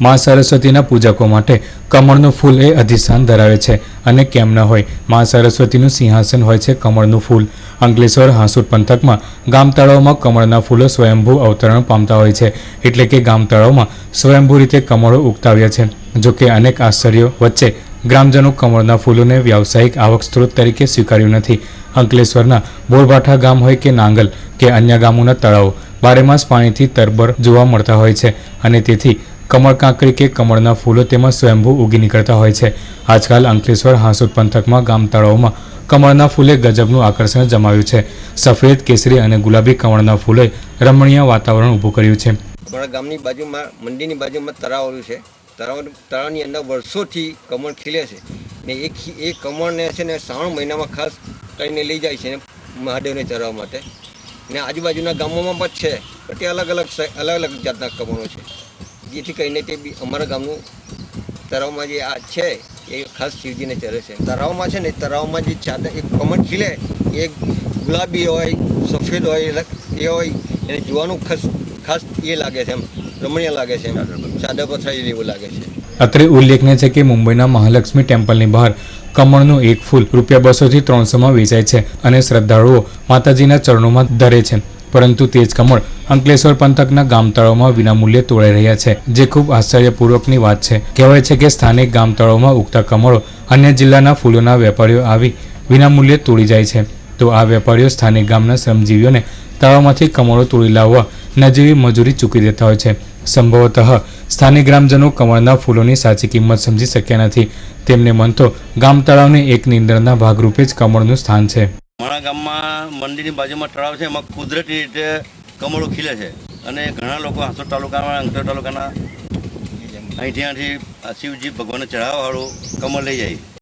મા સરસ્વતીના પૂજકો માટે કમળનું ફૂલ એ અધિષ્ઠાન ધરાવે છે અને કેમ ન હોય, મા સરસ્વતીનું સિંહાસન હોય છે કમળનું ફૂલ. અંકલેશ્વર હાંસુર પંથકમાં ગામ તળાવમાં કમળના ફૂલો સ્વયંભૂ અવતરણ પામતા હોય છે. એટલે કે ગામ તળાવમાં સ્વયંભૂ રીતે કમળો ઉગતાવ્યા છે. જો કે અનેક આશ્ચર્યો વચ્ચે ગ્રામજનો કમળના ફૂલોને વ્યાવસાયિક આવક સ્ત્રોત તરીકે સ્વીકાર્યું નથી. અંકલેશ્વરના બોરભાઠા ગામ હોય કે નાંગલ કે અન્ય ગામોના તળાવો, બારેમાસ પાણીથી તરબર જોવા મળતા હોય છે અને તેથી કમળ કાંકરી કે કમળના ફૂલો તેમાં સ્વયંભૂ ઉગી નીકળતા હોય છે. આજકાલ અંકલેશ્વર હાંસોદ પંથકમાં, ગામ તળાવમાં કમળના ફૂલે ગજબનું આકર્ષણ જમાવ્યું છે. સફેદ, કેસરી અને ગુલાબી કમળના ફૂલે રમણીય વાતાવરણ ઊભું કર્યું છે. અમારા ગામની બાજુમાં, મંદિરની બાજુમાં તળાવ છે. તળાવ, તળાવની અંદર વર્ષોથી કમળ ખીલે છે. ને એ એ કમળને છે ને શ્રાવણ મહિનામાં ખાસ કરીને લઈ જાય છે ને મહાદેવને ચરવા માટે. ને આજુબાજુના ગામોમાં પણ છે તે અલગ અલગ અલગ અલગ જાતના કમળો છે. જેથી કરીને તે અમારા ગામનું તળાવમાં જે આ છે, એ ખાસ શિવજીને ચરે છે. તળાવમાં છે ને, તળાવમાં જે ચાદર એક કમળ ખીલે, એ ગુલાબી હોય, સફેદ હોય, એ હોય, એને જોવાનું ખાસ ખાસ એ લાગે છે એમ, રમણીય લાગે છે ચાદર પથરાયેલી એવું લાગે છે. અત્રે ઉલ્લેખનીય છે કે મુંબઈના મહાલક્ષ્મી ટેમ્પલની બહાર કમળનું એક ફૂલ રૂપિયા બસોથી ત્રણસોમાં વેચાય છે અને શ્રદ્ધાળુઓ માતાજીના ચરણોમાં ધરે છે. પરંતુ તે જ કમળ અંકલેશ્વર પંથકના ગામ તળાવમાં વિનામૂલ્યે તોડાઈ રહ્યા છે, જે ખૂબ આશ્ચર્યપૂર્વકની વાત છે. કહેવાય છે કે સ્થાનિક ગામ તળાવમાં ઉગતા કમળો અન્ય જિલ્લાના ફૂલોના વેપારીઓ આવી વિનામૂલ્યે તોડી જાય છે. તો આ વેપારીઓ સ્થાનિક ગામના શ્રમજીવીઓને તળાવમાંથી કમળો તોડી લાવવા નજીવી મજૂરી ચૂકી દેતા હોય છે. સંભવતઃ સ્થાનિક ગ્રામજનો કમળના ફૂલોની સાચી કિંમત સમજી શક્યા નથી. તેમને મન તો ગામ તળાવની એક નિંદ્રના ભાગરૂપે જ કમળનું સ્થાન છે. મારા ગામમાં મંદિરની બાજુમાં તળાવ છે. એમાં કુદરતી રીતે કમળો ખીલે છે. અને ઘણા લોકો હાંસોદ તાલુકાના અંકલેશ્વર તાલુકાના અહીંથી અહીંથી શિવજી ભગવાનને ચઢાવવાવાળું કમળ લઈ જાય.